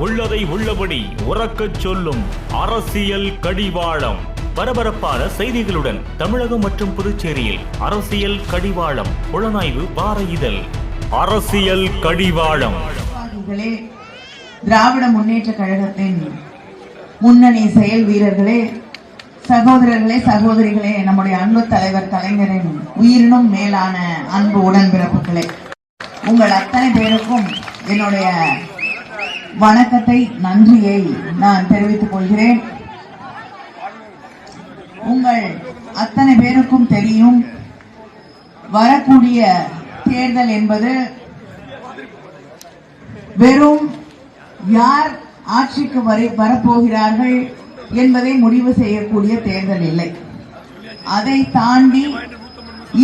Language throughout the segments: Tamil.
உள்ளதை உள்ளபடி உறக்கச் சொல்லும் அரசியல் கடிவாளம். பரபரப்பான செய்திகளுடன் தமிழகம் மற்றும் புதுச்சேரியில் அரசியல் கடிவாளம். புலனாய்வு வார இதழ். அரசியல் கடிவாளம். திராவிட முன்னேற்ற கழகத்தின் முன்னணி செயல் வீரர்களே சகோதரர்களே சகோதரிகளே நம்முடைய அன்பு தலைவர் கலைஞரின் உயிரினும் மேலான அன்பு உடன்பிறப்புகளே. உங்கள் அத்தனை பேருக்கும் என்னுடைய வணக்கத்தை நன்றியை நான் தெரிவித்துக் கொள்கிறேன். உங்கள் அத்தனை பேருக்கும் தெரியும் வரக்கூடிய தேர்தல் என்பது வெறும் யார் ஆட்சிக்கு வரை வரப்போகிறார்கள் என்பதை முடிவு செய்யக்கூடிய தேர்தல் இல்லை. அதை தாண்டி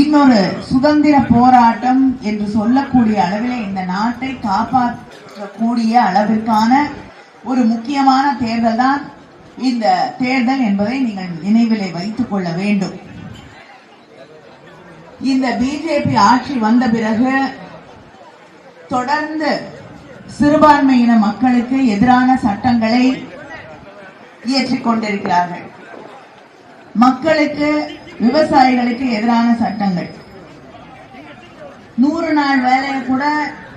இன்னொரு சுதந்திர போராட்டம் என்று சொல்லக்கூடிய அளவிலே இந்த நாட்டை கூடிய அளவிற்கான ஒரு முக்கியமான தேர்தல் தான் இந்த தேர்தல் என்பதை நீங்கள் நினைவிலே வைத்துக் கொள்ள வேண்டும். இந்த பிஜேபி ஆட்சி வந்த பிறகு தொடர்ந்து சிறுபான்மையின மக்களுக்கு எதிரான சட்டங்களை இயற்றிக் கொண்டிருக்கிறார்கள். மக்களுக்கு விவசாயிகளுக்கு எதிரான சட்டங்கள். நூறு நாள் வேலையை கூட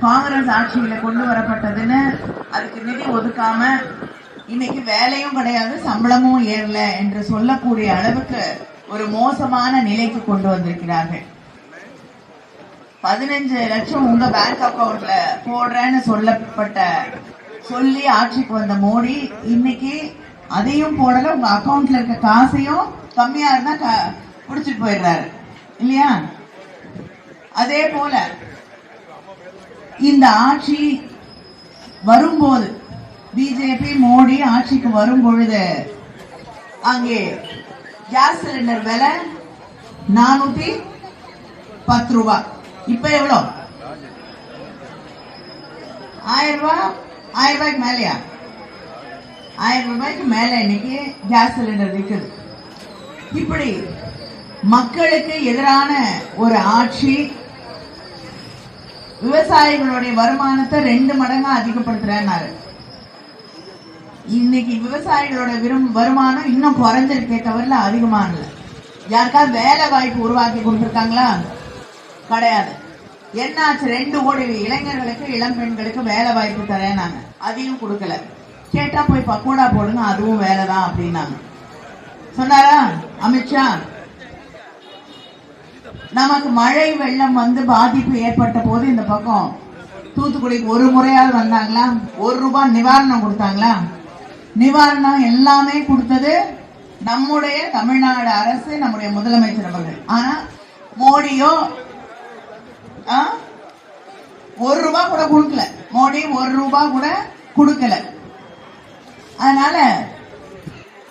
காங்கிரஸ் ஆட்சியில கொண்டு வரப்பட்டதுன்னு அதுக்கு நிதி ஒதுக்காம இன்னைக்கு வேலையும் கிடையாது சம்பளமும் ஏறல என்று சொல்லக்கூடிய அளவுக்கு ஒரு மோசமான நிலைக்கு கொண்டு வந்திருக்கிறார்கள். பதினஞ்சு லட்சம் உங்க பேங்க் அக்கவுண்ட்ல போடுறேன்னு சொல்லப்பட்ட சொல்லி ஆட்சிக்கு வந்த மோடி இன்னைக்கு அதையும் போடல உங்க அக்கவுண்ட்ல இருக்க காசையும் கம்மியா இருந்தா க- புடிச்சிட்டு போயிடுறாரு. இல்லையா? அதே போல இந்த ஆட்சி வரும்போது பிஜேபி மோடி ஆட்சிக்கு வரும் பொழுது அங்கே கேஸ் சிலிண்டர் விலை நானூத்தி பத்து ரூபாய் இப்ப எவ்வளோ? ஆயிரம் ரூபாய் ஆயிரம் ரூபாய்க்கு மேலையா? ஆயிரம் ரூபாய்க்கு மேல இன்னைக்கு கேஸ் சிலிண்டர் விற்குது இப்படி மக்களுக்கு எதிரான ஒரு ஆட்சி விவசாயிகளுடைய வருமானத்தை ரெண்டு மடங்கா அதிகப்படுத்துறேன்னாரு. இன்னைக்கு விவசாயிகளோட விரும் வருமானம் இன்னும் குறைஞ்சிருக்கே தவிர அதிகமானல யாருக்காவது வேலை வாய்ப்பு உருவாக்கி கொடுத்துருக்காங்களா? கிடையாது. என்னாச்சு? ரெண்டு கோடி இளைஞர்களுக்கு இளம் பெண்களுக்கு வேலை வாய்ப்பு தரேனாங்க அதையும் கொடுக்கல. கேட்டா போய் பக்கோடா போடுங்க அதுவும் வேலைதான் அப்படின்னாங்க. சொன்னாரா? அமித்ஷா? நமக்கு மழை வெள்ளம் வந்து பாதிப்பு ஏற்பட்ட போது இந்த பக்கம் தூத்துக்குடிக்கு ஒரு முறையாவது வந்தாங்களா? ஒரு ரூபாய் நிவாரணம் கொடுத்தாங்களா? நிவாரணம் எல்லாமே கொடுத்தது நம்முடைய தமிழ்நாடு அரசு நம்முடைய முதலமைச்சர் அவர்கள். ஆனா மோடியோ ஆ? ஒரு ரூபா கூட கொடுக்கல. மோடி ஒரு ரூபா கூட கொடுக்கல. அதனால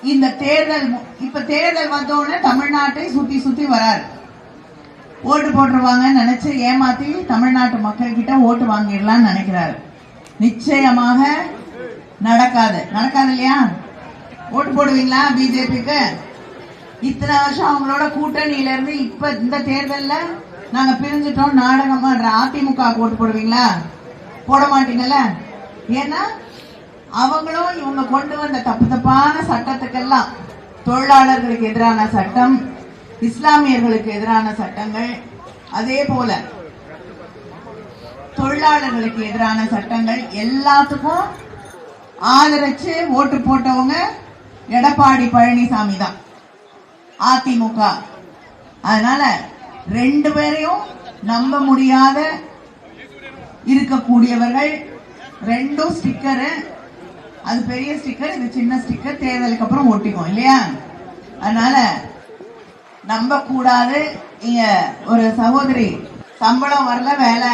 இந்த தேர்தல் இப்ப தேர்தல் வந்த உடனே தமிழ்நாட்டை சுத்தி சுத்தி வராரு. ஓட்டு போட்டுருவாங்கன்னு நினைச்சு ஏமாத்தி தமிழ்நாட்டு மக்கள் கிட்ட ஓட்டு வாங்கிடலாம்னு நினைக்கிறாரு. நிச்சயமாக நடக்காது. நடக்காது இல்லையா? ஓட்டு போடுவீங்களா பிஜேபிக்கு? இத்தனை வருஷம் அவங்களோட கூட்டணியில இருந்து இப்ப இந்த தேர்தல்ல நாங்க பிரிஞ்சுட்டோம் நாடகம் அதிமுக ஓட்டு போடுவீங்களா? போட மாட்டீங்கல்ல? ஏன்னா அவங்களும் இவங்க கொண்டு வந்த தப்பு தப்பான சட்டத்துக்கெல்லாம் தொழிலாளர்களுக்கு எதிரான சட்டம். இஸ்லாமியர்களுக்கு எதிரான சட்டங்கள் அதே போல தொழிலாளர்களுக்கு எதிரான சட்டங்கள் எல்லாத்துக்கும் ஆதரிச்சு ஓட்டு போட்டவங்க எடப்பாடி பழனிசாமி தான் அதிமுக. அதனால ரெண்டு பேரையும் நம்ப முடியாத இருக்கக்கூடியவர்கள். ரெண்டும் ஸ்டிக்கரு அது பெரிய ஸ்டிக்கர் இது சின்ன ஸ்டிக்கர் தேர்தலுக்கு அப்புறம் ஒட்டிக்கும் இல்லையா? அதனால நம்ப கூடாது நீங்க ஒரு சகோதரி சம்பளம் வரல வேலை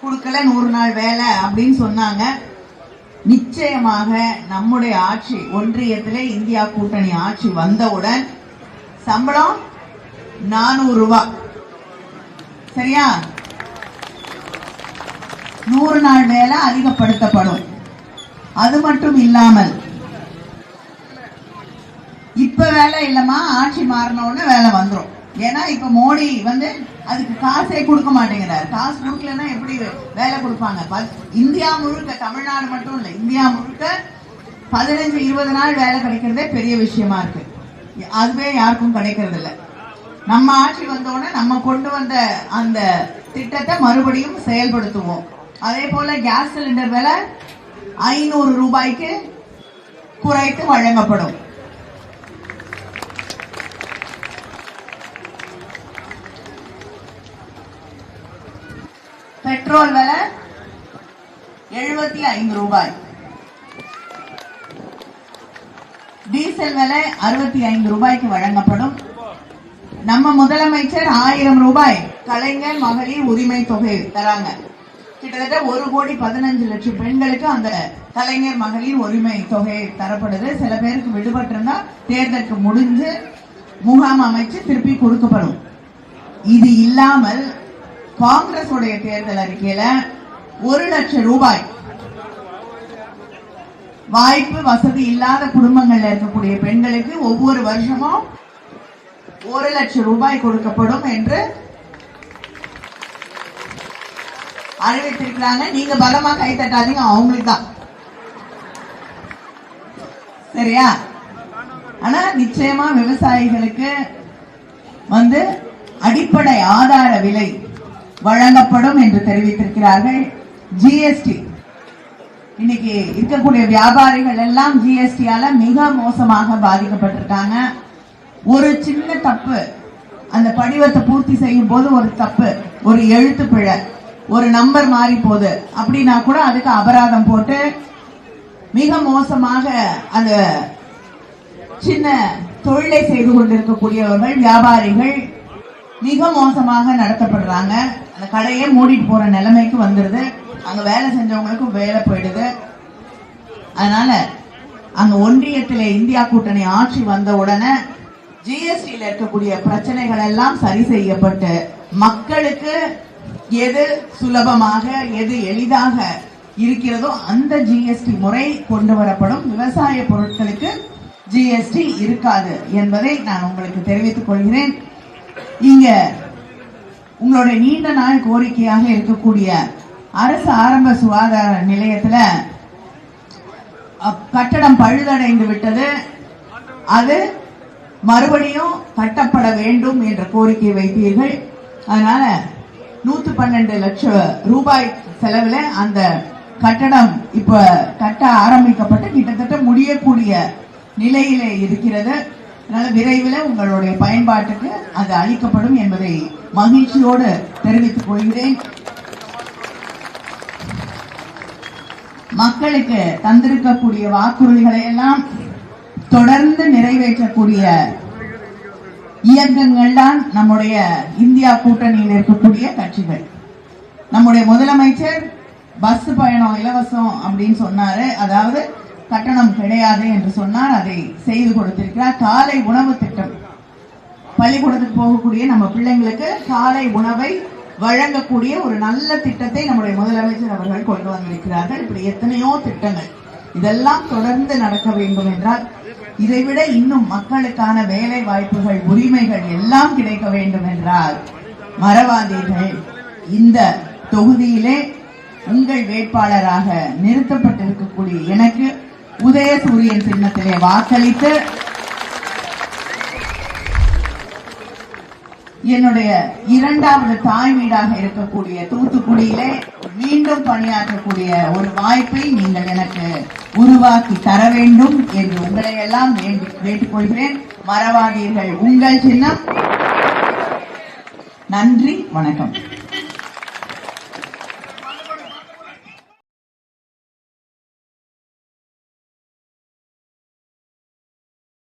கொடுக்கல நூறு நாள் வேலை அப்படின்னு சொன்னாங்க. நிச்சயமாக நம்முடைய ஆட்சி ஒன்றியத்திலே இந்தியா கூட்டணி ஆட்சி வந்தவுடன் சம்பளம் நானூறு ரூபா. சரியா? நூறு நாள் வேலை அதிகப்படுத்தப்படும். அது மட்டும் இல்லாமல் வேலை இல்லைம்மா ஆட்சி மாறின வேலை வந்துடும் ஏன்னா இப்ப மோடி வந்து அதுக்கு காசே கொடுக்க மாட்டேங்கிறார். காசு கொடுக்கலன்னா எப்படி வேலை கொடுப்பாங்க? இந்தியா முழுக்க தமிழ்நாடு மட்டும் இல்ல இந்தியா முழுக்க பதினஞ்சு இருபது நாள் வேலை கிடைக்கிறதே பெரிய விஷயமா இருக்கு. அதுவே யாருக்கும் கிடைக்கிறது இல்ல நம்ம ஆட்சி வந்தோடனே நம்ம கொண்டு வந்த அந்த திட்டத்தை மறுபடியும் செயல்படுத்துவோம். அதே போல கேஸ் சிலிண்டர் விலை ஐநூறு ரூபாய்க்கு குறைத்து வழங்கப்படும். பெட்ரோல் விலை எழுபத்தி ஐந்து ரூபாய். டீசல் விலை அறுபத்தி ஐந்து ரூபாய்க்கு வழங்கப்படும். நம்ம முதலமைச்சர் ஆயிரம் ரூபாய் கலைஞர் மகளிர் உரிமை தொகை தராங்க. கிட்டத்தட்ட ஒரு கோடி பதினஞ்சு லட்சம் பெண்களுக்கு அந்த கலைஞர் மகளிர் உரிமை தொகை தரப்படுது. சில பேருக்கு விடுபட்டிருந்தா தேர்தலுக்கு முடிஞ்சு முகாம் அமைச்சு திருப்பி கொடுக்கப்படும். இது இல்லாமல் காங்கிரஸ் உடைய தேர்தல் அறிக்கையில ஒரு லட்சம் ரூபாய் வாய்ப்பு வசதி இல்லாத குடும்பங்கள்ல இருக்கக்கூடிய பெண்களுக்கு ஒவ்வொரு வருஷமும் ஒரு லட்சம் ரூபாய் கொடுக்கப்படும் என்று அறிவித்திருக்கிறாங்க. நீங்க பலமா கை தட்டாதீங்க அவங்களுக்கு தான். சரியா? ஆனா நிச்சயமா விவசாயிகளுக்கு வந்து அடிப்படை ஆதார விலை வழங்கப்படும் என்று தெரிவித்திருக்கிறார்கள். ஜிஎஸ்டி இன்னைக்கு இருக்கக்கூடிய வியாபாரிகள் எல்லாம் ஜிஎஸ்டியால மிக மோசமாக பாதிக்கப்பட்டிருக்காங்க. ஒரு சின்ன தப்பு அந்த படிவத்தை பூர்த்தி செய்யும் போது ஒரு தப்பு ஒரு எழுத்து பிழை ஒரு நம்பர் மாறி போகுது. அப்படின்னா கூட அதுக்கு அபராதம் போட்டு மிக மோசமாக அந்த சின்ன தொழிலை செய்து கொண்டிருக்கக்கூடியவர்கள் வியாபாரிகள் மிக மோசமாக நடத்தப்படுறாங்க. அந்த கடையே மூடிட்டு போற நிலைமைக்கு வந்துருது. அங்க வேலை செஞ்சவங்களுக்கும் வேலை போயிடுது. அதனால அங்க ஒன்றியத்தில் இந்தியா கூட்டணி ஆட்சி வந்த உடனே ஜிஎஸ்டியில் இருக்கக்கூடிய பிரச்சனைகள் எல்லாம் சரி செய்யப்பட்டு மக்களுக்கு எது சுலபமாக எது எளிதாக இருக்கிறதோ அந்த ஜிஎஸ்டி முறை கொண்டு வரப்படும். விவசாய பொருட்களுக்கு ஜிஎஸ்டி இருக்காது என்பதை நான் உங்களுக்கு தெரிவித்துக் கொள்கிறேன். இங்க உங்களுடைய நீண்ட நாள் கோரிக்கையாக இருக்கக்கூடிய அரசு ஆரம்ப சுகாதார நிலையத்தில் அப்- கட்டடம் பழுதடைந்து விட்டது. அது மறுபடியும் கட்டப்பட வேண்டும் என்ற கோரிக்கை வைத்தீர்கள். அதனால நூத்தி பன்னெண்டு லட்சம் ரூபாய் செலவில் அந்த கட்டடம் இப்ப கட்ட ஆரம்பிக்கப்பட்டு கிட்டத்தட்ட முடியக்கூடிய நிலையிலே இருக்கிறது. அதனால விரைவில் உங்களுடைய பயன்பாட்டுக்கு அது அளிக்கப்படும் என்பதை மகிழ்ச்சியோடு தெரிவித்துக் கொள்கிறேன். மக்களுக்கு தந்திருக்கக்கூடிய வாக்குறுதிகளை எல்லாம் தொடர்ந்து நிறைவேற்றக்கூடிய இயக்கங்கள் தான் நம்முடைய இந்தியா கூட்டணியில் இருக்கக்கூடிய கட்சிகள். நம்முடைய முதலமைச்சர் பஸ் பயணம் இலவசம் அப்படின்னு சொன்னாரு. அதாவது கட்டணம் கிடையாது என்று சொன்னார் அதை செய்து கொடுத்திருக்கிறார். காலை உணவு திட்டம். பள்ளிக்கூடத்துக்கு போகக்கூடிய நம்ம பிள்ளைங்களுக்கு காலை உணவை வழங்கக்கூடிய ஒரு நல்ல திட்டத்தை நம்முடைய முதலமைச்சர் அவர்கள் கொண்டு வந்திருக்கிறார்கள். இப்படி எத்தனையோ திட்டங்கள். இதெல்லாம் தொடர்ந்து நடக்க வேண்டும் என்றால் இதைவிட இன்னும் மக்களுக்கான வேலை வாய்ப்புகள் உரிமைகள் எல்லாம் கிடைக்க வேண்டும் என்றால் மரவாதிகள் இந்த தொகுதியிலே உங்கள் வேட்பாளராக நிறுத்தப்பட்டிருக்கக்கூடிய எனக்கு உதயசூரியன் சின்னத்திலே வாக்களித்து என்னுடைய இரண்டாவது தாய் வீடாக இருக்கக்கூடிய தூத்துக்குடியிலே மீண்டும் பணியாற்றக்கூடிய ஒரு வாய்ப்பை நீங்கள் எனக்கு உருவாக்கி தர வேண்டும் என்று உங்களை எல்லாம் வேண்டி கேட்டுக்கொள்கிறேன் மறவாதீர்கள் உங்கள் சின்னம். நன்றி வணக்கம்.